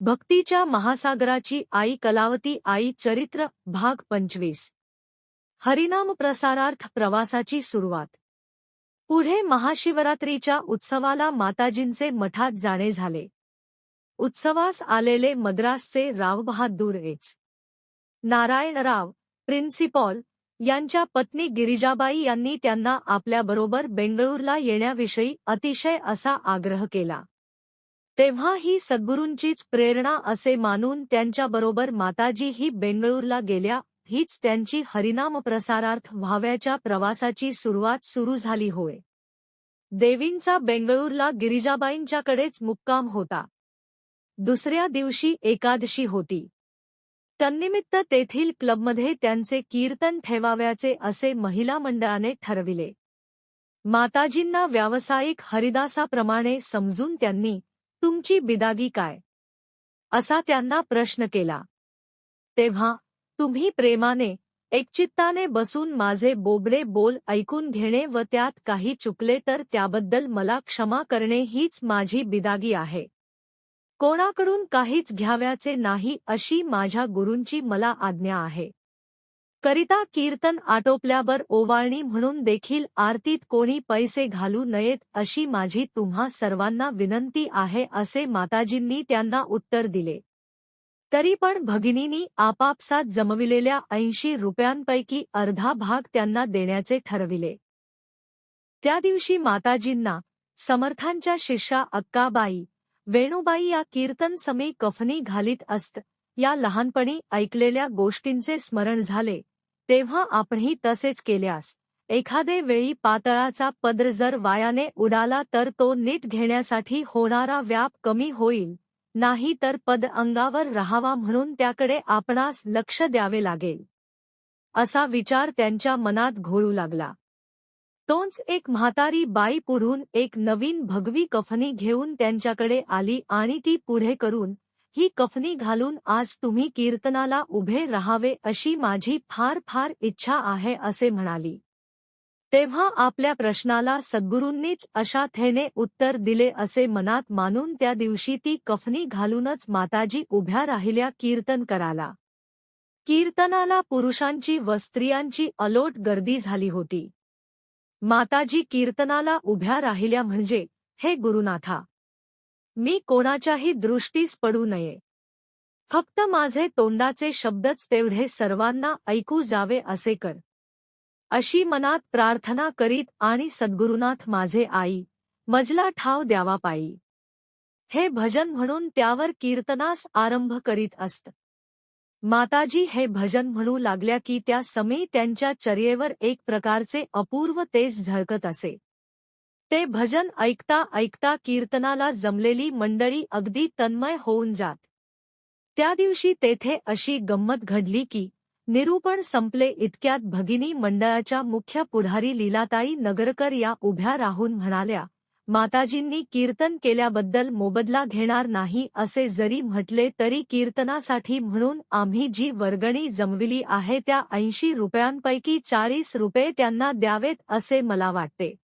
भक्तीच्या महासागराची आई कलावती आई चरित्र भाग पंचवीस. हरिनाम प्रसारार्थ प्रवासाची सुरुवात. पुढे महाशिवरात्रीच्या उत्सवाला माताजींचे मठात जाणे झाले. उत्सवास आलेले मद्रासचे रावबहादूर एच. नारायणराव प्रिन्सिपॉल यांच्या पत्नी गिरिजाबाई यांनी त्यांना आपल्याबरोबर बेंगळूरला येण्याविषयी अतिशय असा आग्रह केला. तेव्हा ही सद्गुरूंचीच प्रेरणा असे मानून त्यांच्याबरोबर माताजी ही बेंगळूरला गेल्या हीच त्यांची हरिनाम प्रसारार्थ व्हाव्याच्या प्रवासाची सुरुवात सुरू झाली होय. देवींचा बेंगळूरला गिरिजाबाईंच्याकडेच मुक्काम होता. दुसऱ्या दिवशी एकादशी होती. तन्निमित्त तेथील क्लबमध्ये त्यांचे कीर्तन ठेवाव्याचे असे महिला मंडळाने ठरविले. माताजींना व्यावसायिक हरिदासाप्रमाणे समजून त्यांनी तुमची बिदागी काय? असा त्यांना प्रश्न केला. तेव्हा तुम्ही प्रेमाने एकचित्ताने बसून माझे बोबडे बोल ऐकून घेणे व त्यात काही चुकले तर त्याबद्दल मला क्षमा करणे हीच माझी बिदागी आहे. कोणाकडून काहीच घ्याव्याचे नाही अशी माझ्या गुरूंची मला आज्ञा आहे. करिता कीर्तन आटोपल्यावर ओवाळणी म्हणून देखील आरतीत कोणी पैसे घालू नयेत अशी माझी तुम्हा सर्वांना विनंती आहे असे माताजींनी त्यांना उत्तर दिले. तरी पण भगिनींनी आपापसात जमविलेल्या ऐंशी रुपयांपैकी अर्धा भाग त्यांना देण्याचे ठरविले. त्या दिवशी माताजींना समर्थांच्या शिष्या अक्काबाई वेणुबाई या कीर्तन समी कफनी घालीत असत या लहानपणी ऐकलेल्या गोष्टींचे स्मरण झाले तेव्हा आपणही तसेच केल्यास. एखादे वेळी पातळाचा पद्र जर वायाने उडाला तर तो नीट घेण्यासाठी होणारा व्याप कमी होईल नाही तर पद अंगावर राहावा म्हणून त्याकडे आपणास लक्ष द्यावे लागेल. असा विचार त्यांच्या मनात घोळू लागला. तोच एक म्हातारी बाई पुढून एक नवीन भगवी कफनी घेऊन त्यांच्याकडे आली आणि ती पुढे करून ही कफनी घालून आज तुम्ही कीर्तनाला उभे राहावे अशी माझी फार फार इच्छा आहे असे म्हणाली. तेव्हा आपल्या प्रश्नाला सद्गुरूंनीच अशा थेने उत्तर दिले असे मनात मानून त्या दिवशी ती कफनी घालूनच माताजी उभ्या राहिल्या कीर्तन कराला कीर्तनाला पुरुषांची व स्त्रियांची अलोट गर्दी झाली होती. माताजी कीर्तनाला उभ्या राहिल्या म्हणजे हे गुरुनाथा मी कोणाच्याही दृष्टीस पडू नये. फक्त माझे तोंडाचे शब्दच तेवढे सर्वांना ऐकू जावे असे कर. अशी मनात प्रार्थना करीत आणि सद्गुरुनाथ माझे आई मजला ठाव द्यावा पायी. हे भजन म्हणून त्यावर कीर्तनास आरंभ करीत असत. माताजी हे भजन म्हणू लागल्या की त्या समी त्यांच्या चर्येवर एक प्रकारचे अपूर्व तेज झळकत असे. ते भजन ऐकता ऐकता कीर्तनाला जमलेली मंडळी अगदी तन्मय होऊन जात. त्या दिवशी तेथे अशी गंमत घडली की निरूपण संपले इतक्यात भगिनी मंडळाच्या मुख्य पुढारी लीलाताई नगरकर या उभ्या राहून म्हणाल्या माताजींनी कीर्तन केल्याबद्दल मोबदला घेणार नाही असे जरी म्हटले तरी कीर्तनासाठी म्हणून आम्ही जी वर्गणी जमविली आहे त्या ऐंशी रुपयांपैकी चाळीस रुपये त्यांना द्यावेत असे मला वाटते.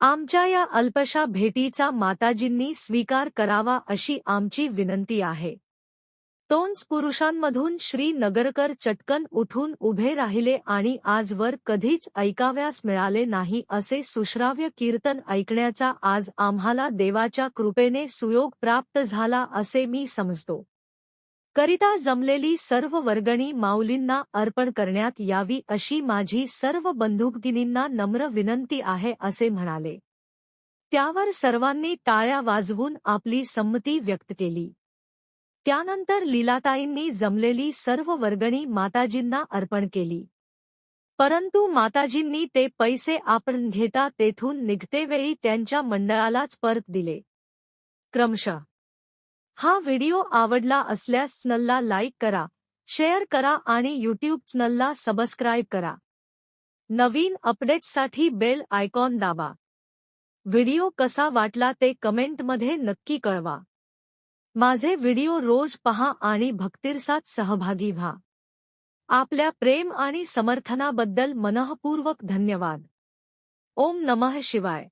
आमच्या या अल्पशा भेटीचा माताजींनी स्वीकार करावा अशी आमची विनंती आहे. तोंच पुरुषांमधून श्री नगरकर चटकन उठून उभे राहिले आणि आजवर कधीच ऐकाव्यास मिळाले नाही असे सुश्राव्य कीर्तन ऐकण्याचा आज आम्हाला देवाच्या कृपेने सुयोग प्राप्त झाला असे मी समजतो. करिता जमलेली सर्व वर्गणी माऊलींना अर्पण करण्यात यावी अशी माझी सर्व बंधुभगिनींना नम्र विनंती आहे असे म्हणाले. त्यावर सर्वांनी टाळ्या वाजवून आपली संमती व्यक्त केली. त्यानंतर लीलाताईंनी जमलेली सर्व वर्गणी माताजींना अर्पण केली. परंतु माताजींनी ते पैसे आपण घेता तेथून निघतेवेळी त्यांच्या मंडळालाच परत दिले. क्रमशः हा व्हिडिओ आवडला असल्यास चॅनलला लाईक करा, शेअर करा आणि यूट्यूब चॅनलला सबस्क्राईब करा. नवीन अपडेट्ससाठी बेल आयकॉन दाबा. व्हिडिओ कसा वाटला ते कमेंटमध्ये नक्की कळवा. माझे व्हिडिओ रोज पहा आणि भक्तिरसात सहभागी व्हा. आपल्या प्रेम आणि समर्थनाबद्दल मनःपूर्वक धन्यवाद. ओम नमः शिवाय.